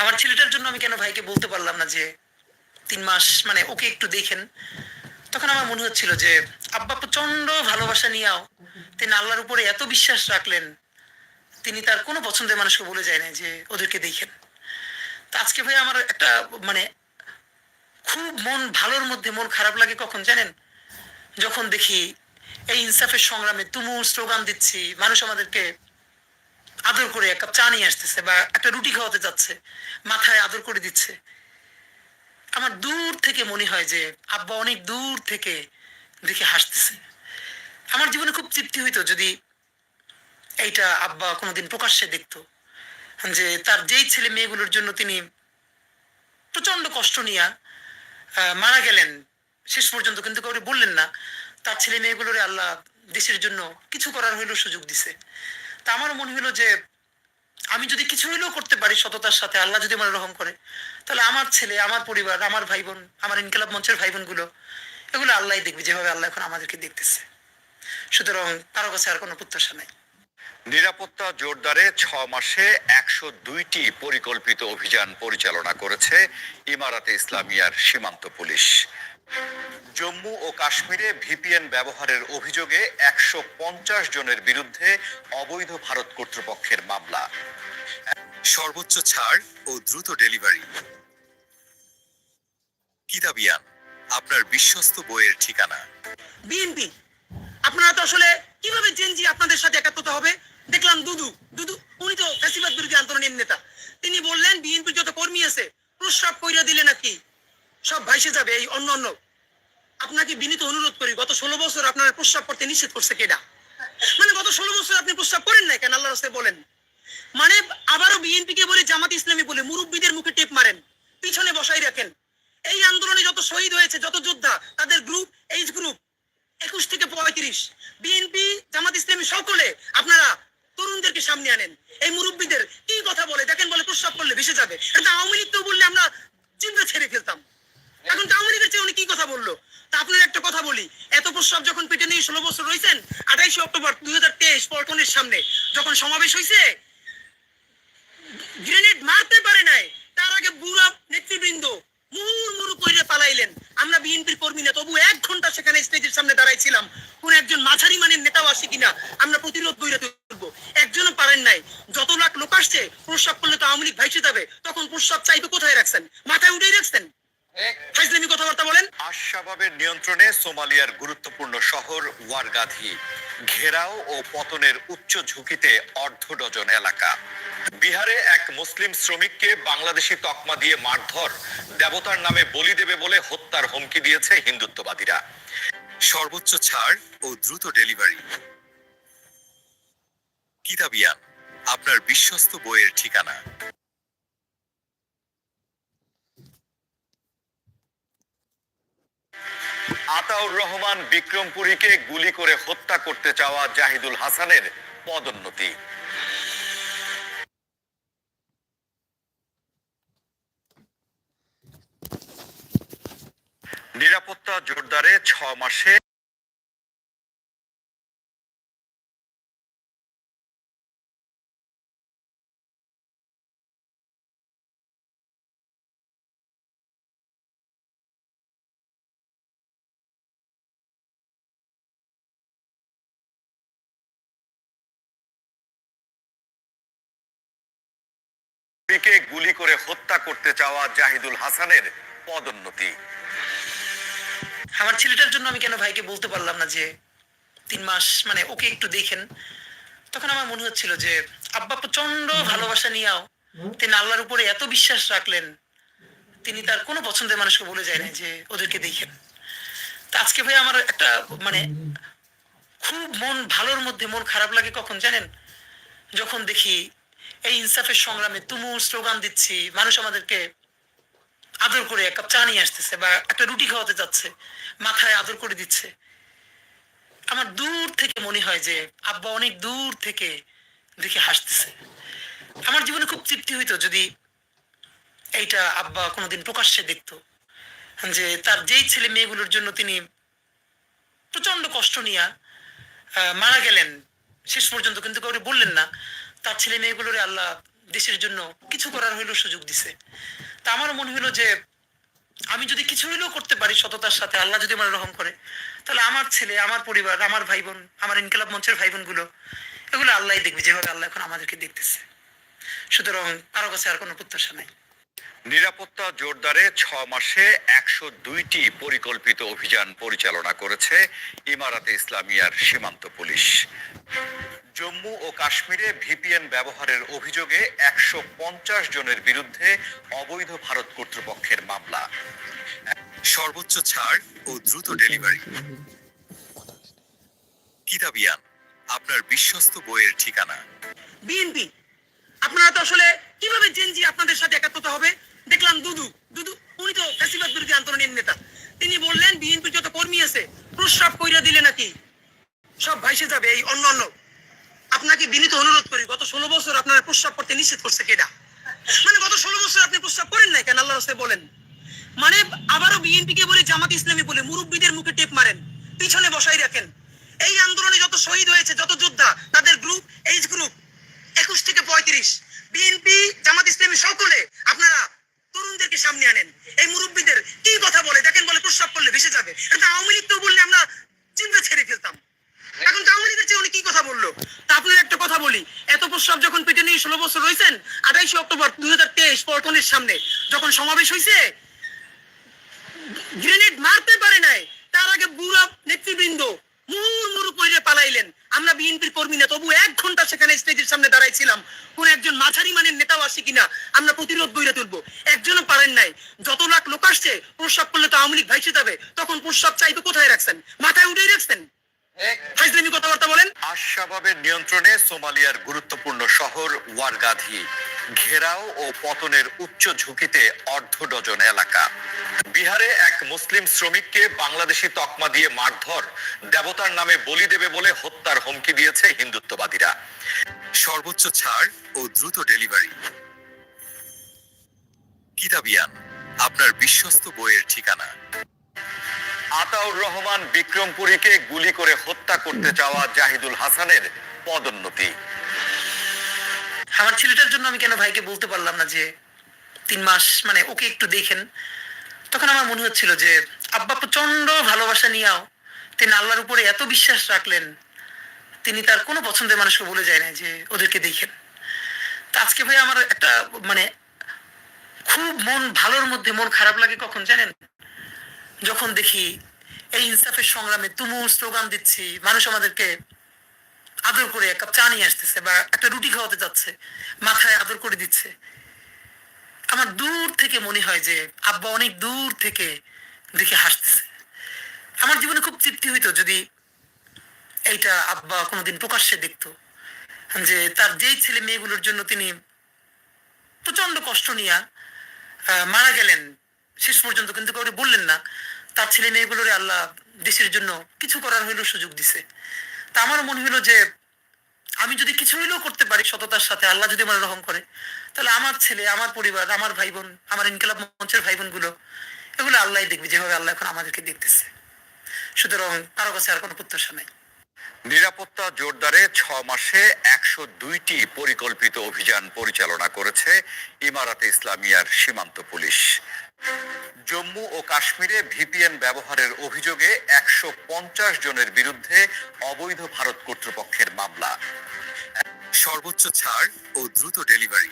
আমার ছেলেটার জন্য আমি কেন ভাইকে বলতে পারলাম না যে তিন মাস মানে ওকে একটু দেখেন। তখন আমার মনে হচ্ছিল যে, আব্বা প্রচণ্ড ভালোবাসা নিয়েও তিনি আল্লাহর উপরে এত বিশ্বাস রাখলেন, তিনি তার কোনো পছন্দের মানুষকে বলে যায় না যে ওদেরকে দেখেন। তা আজকে ভাই আমার একটা মানে খুব মন ভালোর মধ্যে মন খারাপ লাগে কখন জানেন? যখন দেখি এই ইনসাফের সংগ্রামে তুমুল স্লোগান দিচ্ছি, মানুষ আমাদেরকে আদর করে, এক কাপ চা নিয়ে আসতেছে বা একটা রুটি খাওয়াতে যাচ্ছে, মাথায় আদর করে দিচ্ছে। আমার দূর থেকে মনে হয় যে আব্বা অনেক দূর থেকে দেখে হাসতেছে। আমার জীবনে খুব তৃপ্তি হইতো যদি এইটা আব্বা কোনোদিন প্রকাশ্যে দেখতো যে তার যেই ছেলে মেয়েগুলোর জন্য তিনি প্রচণ্ড কষ্ট নিয়া মারা গেলেন, শেষ পর্যন্ত কিন্তু কাউকে বললেন না, তার ছেলে মেয়েগুলোরে আল্লাহ দেশের জন্য কিছু করার হইলেও সুযোগ দিছে। তা আমার মনে হলো যে আমি যদি কিছু হইলেও করতে পারি সততার সাথে, আল্লাহ যদি আমার রহম করে, তাহলে আমার ছেলে, আমার পরিবার, আমার ভাই বোন আমার ইনকালাব মঞ্চের ভাই বোনগুলো এগুলো আল্লাহ দেখবে যেভাবে আল্লাহ এখন আমাদেরকে দেখতেছে। সুতরাং কারও কাছে আর কোনো প্রত্যাশা নাই। নিরাপত্তা জোরদারে ছ মাসে একশো দুইটি পরিকল্পিত অভিযান পরিচালনা করেছে ইমারাতে ইসলামিয়ার সীমান্ত পুলিশ। জম্মু ও কাশ্মীরে ভিপিএন ব্যবহারের অভিযোগে একশো পঞ্চাশ জনের বিরুদ্ধে অবৈধ ভারত কর্তৃপক্ষের মামলা। সর্বোচ্চ ছাড় ও দ্রুত ডেলিভারি। কিতাবিয়ান, আপনার বিশ্বস্ত বইয়ের ঠিকানা। বিএনপি, আপনারা তো আসলে কীভাবে জেনজি আপনাদের সাথে একাত্মতা হবে? দেখলাম দুদু দুদু, উনি তো ফ্যাসিবাদ বিরোধী আন্দোলনের নেতা। তিনি বললেন বিএনপির যত কর্মী আছে, প্রস্রাব কইরা দিলে নাকি সব ভাইসে যাবে এই অন্য অন্য আপনাকে বিনীত অনুরোধ করি, গত ষোলো বছর আপনার প্রস্রাব করতে নিষেধ করছে কেডা? মানে গত ষোলো বছর আপনি প্রস্রাব করেন না কেন? আল্লাহ রাস্তায় বলেন। মানে আবারও বিএনপি কে বলে, জামাত ইসলামী বলে, মুরব্বীদের মুখে টেপ মারেন, পিছনে বসাই রাখেন। এই আন্দোলনে যত শহীদ হয়েছে, যত যোদ্ধা, তাদের গ্রুপ এইজ গ্রুপ একুশ থেকে পঁয়ত্রিশ, বিএনপি, জামাত ইসলামী সকলে আপনারা তরুণদেরকে সামনে আনেন। এই মুরব্বীদের কি কথা বলে? দেখেন বলে, প্রস্রাব করলে ভেসে যাবে। আওয়ামী লীগ তো বললে আমরা চিন্তা ছেড়ে ফেলতাম। এখন তো আওয়ামী লীগের চেয়ে উনি কি কথা বলল? তা আপনার একটা কথা বলি। এত প্রস্রাব যখন পেটে নিয়ে ষোলো বছর রয়েছেন, আঠাইশে অক্টোবর দুই হাজার তেইশ পল্টনের সামনে যখন সমাবেশ হয়েছে, গ্রেনেড মারতে পারে নাই, তার আগে বুড়া নেতৃবৃন্দ কইরে পালাইলেন। আমরা বিএনপির কর্মী না, তবু এক ঘণ্টা সেখানে স্টেজের সামনে দাঁড়াইছিলাম। কোন একজন মাঝারি মানের নেতাও আসে কিনা, আমরা প্রতিরোধ কইরে তুলবো। একজনও পারেন নাই। যত লাখ লোক আসছে, প্রস্রাব করলে তো আওয়ামী লীগ ভাইসে যাবে, তখন প্রস্রাব চাইবে কোথায় রাখছেন মাথায় উঠেই রাখছেন ফাইজলামি কথাবার্তা বলেন আশাবাবের নিয়ন্ত্রণে সোমালিয়ার গুরুত্বপূর্ণ শহর ওয়ারগাধি ঘেরাও ও পতনের উচ্চ ঝুঁকিতে অর্ধ ডজন এলাকা। বিহারে এক মুসলিম শ্রমিককে বাংলাদেশি তকমা দিয়ে মারধর, দেবতার নামে বলি দেবে বলে হত্যার হুমকি দিয়েছে হিন্দুত্ববাদীরা। সর্বোচ্চ ছাড় ও দ্রুত ডেলিভারি। কিতাবিয়ান, আপনার বিশ্বস্ত বইয়ের ঠিকানা। আতাউর রহমান বিক্রমপুরীকে গুলি করে হত্যা করতে চাওয়া জাহিদুল হাসানের পদোন্নতি। নিরাপত্তা জোরদারে ছ মাসে কে গুলি করে হত্যা করতে চাওয়া জাহিদুল হাসানের পদোন্নতি। আমার ছেলেটার জন্য আমি কেন ভাইকে বলতে পারলাম না যে তিন মাস মানে ওকে একটু দেখেন। তখন আমার মনে হচ্ছিল যে আব্বা প্রচণ্ড ভালোবাসা নিয়েও তিনি আল্লাহর উপরে এত বিশ্বাস রাখলেন তিনি তার কোনো পছন্দের মানুষকে বলে যায় না যে ওদেরকে দেখেন। তা আজকে ভাই আমার একটা মানে খুব মন ভালোর মধ্যে মন খারাপ লাগে কখন জানেন? যখন দেখি এই ইনসাফের সংগ্রামে তুমুল স্লোগান দিচ্ছি। মানুষ আমাদেরকে আদর করে এক কাপ চা নিয়ে আসতেছে বা একটা রুটি খাওয়াতে যাচ্ছে, মাথায় আদর করে দিচ্ছে। আমার দূর থেকে মনে হয় যে আব্বা অনেক দূর থেকে দেখে হাসতেছে। আমার জীবনে খুব তৃপ্তি হইতো যদি এইটা আব্বা কোনোদিন প্রকাশ্যে দেখতো যে তার যেই ছেলে মেয়েগুলোর জন্য তিনি প্রচণ্ড কষ্ট নিয়া মারা গেলেন, শেষ পর্যন্ত কিন্তু কাউকে বললেন না। তার ছেলে মেয়েগুলোরে আল্লাহ দেশের জন্য কিছু করার হইলেও সুযোগ দিছে। তা আমারও মনে হলো যে, আমি যদি কিছু হইলেও করতে পারি সততার সাথে, আল্লাহ যদি আমার রহম করে, তাহলে আমার ছেলে, আমার পরিবার, আমার ভাই বোন আমার ইনকালাব মঞ্চের ভাই বোনগুলো এগুলো আল্লাহ দেখবে, যেভাবে আল্লাহ এখন আমাদেরকে দেখতেছে। সুতরাং কারও কাছে আর কোনো প্রত্যাশা নাই। নিরাপত্তা জোরদারে ছ মাসে একশো দুইটি পরিকল্পিত অভিযান পরিচালনা করেছে ইমারাতে ইসলামিয়ার সীমান্ত পুলিশ। জম্মু ও কাশ্মীরে ভিপিএন ব্যবহারের অভিযোগে একশো পঞ্চাশ জনের বিরুদ্ধে অবৈধ ভারত কর্তৃপক্ষের মামলা। সর্বোচ্চ ছাড় ও দ্রুত ডেলিভারি। কিতাবিয়ান আপনার বিশ্বস্ত বইয়ের ঠিকানা? বিএনপি, আপনারা তো আসলে কীভাবে জেনজি আপনাদের সাথে একাত্মতা হবে? দেখলাম দুদু দুদু, উনি তো ফ্যাসিবাদ বিরোধী আন্দোলনের নেতা। তিনি বললেন, বিএনপির যত কর্মী আছে, প্রস্রাব কইরা দিলে নাকি সব ভাইসে যাবে এই অন্য অন্য আপনাকে বিনীত অনুরোধ করি, গত ষোলো বছর আপনারা প্রস্রাব করতে নিষেধ করছে কেডা মানে গত ষোলো বছর আপনি প্রস্রাব করেন নাই কেন? আল্লাহ রাস্তায় বলেন। মানে আবারও বিএনপি কে বলে জামাত ইসলামী বলে মুরব্বীদের মুখে টেপ মারেন, পিছনে বসাই রাখেন। এই আন্দোলনে যত শহীদ হয়েছে, যত যোদ্ধা, তাদের গ্রুপ এইজ গ্রুপ একুশ থেকে পঁয়ত্রিশ, বিএনপি, জামাত ইসলামী সকলে আপনারা তরুণদেরকে সামনে আনেন। এই মুরব্বীদের কি কথা বলে? দেখেন বলে প্রস্রাব করলে ভেসে যাবে। আওয়ামী লীগ তো বললে আমরা চিন্তা ছেড়ে ফেলতাম। এখন আওয়ামী লীগের উনি কি কথা বলল? তা আপনার একটা কথা বলি। এত প্রস্রাব যখন পেটে নিয়ে ষোলো বছর রয়েছেন, আঠাইশে অক্টোবর দুই হাজার তেইশ পল্টনের সামনে, যখন সমাবেশ হয়েছে গ্রেনেড মারতে পারে নাই, তার আগে বুড়া নেতৃবৃন্দ মুহুর মুরু কইরে পালাইলেন। আমরা বিএনপির কর্মী না, তবু এক ঘণ্টা সেখানে স্টেজের সামনে দাঁড়াইছিলাম। কোন একজন মাঝারি মানের নেতাও আসে কিনা, আমরা প্রতিরোধ গইরে তুলবো। একজনও পারেন নাই। যত লাখ লোক আসছে, প্রস্রাব করলে তো আওয়ামী লীগ ভাইসে যাবে, তখন প্রস্রাব চাইতো কোথায় রাখছেন? মাথায় উঠেই রাখছেন? ফাইজলামি কথাবার্তা বলেন। আশাবাবের নিয়ন্ত্রণে সোমালিয়ার গুরুত্বপূর্ণ শহর ওয়ারগাধি। ঘেরাও ও পতনের উচ্চ ঝুঁকিতে অর্ধ ডজন এলাকা। বিহারে এক মুসলিম শ্রমিককে বাংলাদেশি তকমা দিয়ে মারধর, দেবতার নামে বলি দেবে বলে হত্যার হুমকি দিয়েছে হিন্দুত্ববাদীরা। সর্বোচ্চ ছাড় ও দ্রুত ডেলিভারি। কিতাবিয়ান, আপনার বিশ্বস্ত বইয়ের ঠিকানা। আতাউর রহমান বিক্রমপুরীকে গুলি করে হত্যা করতে চাওয়া জাহিদুল হাসানের পদোন্নতি। আমার ছেলেটার জন্য আমি কেন ভাইকে বলতে পারলাম না যে তিন মাস মানে ওকে একটু দেখেন। তখন আমার মনে হচ্ছিল যে, আব্বা প্রচণ্ড ভালোবাসা নিয়েও তিনি আল্লাহর উপরে এত বিশ্বাস রাখলেন, তিনি তার কোনো পছন্দের মানুষকে বলে যায় না যে ওদেরকে দেখেন। তা আজকে ভাই আমার একটা মানে খুব মন, ভালোর মধ্যে মন খারাপ লাগে কখন জানেন? যখন দেখি এই ইনসাফের সংগ্রামে তুমুল স্লোগান দিচ্ছি, মানুষ আমাদেরকে আদর করে এক কাপ চা নিয়ে আসতেছে বা একটা রুটি খাওয়াতে যাচ্ছে, মাথায় আদর করে দিচ্ছে। আমার দূর থেকে মনে হয় যে আব্বা অনেক দূর থেকে দেখে হাসতেছে। আমার জীবনে খুব তৃপ্তি হইতো যদি এইটা আব্বা কোনোদিন প্রকাশ্যে দেখতো যে তার যেই ছেলে মেয়েগুলোর জন্য তিনি প্রচণ্ড কষ্ট নিয়ে মারা গেলেন শেষ পর্যন্ত কিন্তু কাউকে বললেন না। তার ছেলে মেয়েগুলোরে আল্লাহ দেশের জন্য কিছু করার হইলেও সুযোগ দিছে। তা আমার মনে হলো যে, আমি যদি কিছু হইলেও করতে পারি সততার সাথে, আল্লাহ যদি আমার রহম করে, তাহলে আমার ছেলে, আমার পরিবার, আমার ভাই বোন আমার ইনকালাব মঞ্চের ভাই বোনগুলো এগুলো আল্লাহ দেখবে, যেভাবে আল্লাহ এখন আমাদেরকে দেখতেছে। সুতরাং কারও কাছে আর কোনো প্রত্যাশা নাই। নিরাপত্তা জোরদারে ছ মাসে একশো দুইটি পরিকল্পিত অভিযান পরিচালনা করেছে ইমারাতে ইসলামিয়ার সীমান্ত পুলিশ। জম্মু ও কাশ্মীরে ভিপিএন ব্যবহারের অভিযোগে একশো পঞ্চাশ জনের বিরুদ্ধে অবৈধ ভারত কর্তৃপক্ষের মামলা। সর্বোচ্চ ছাড় ও দ্রুত ডেলিভারি।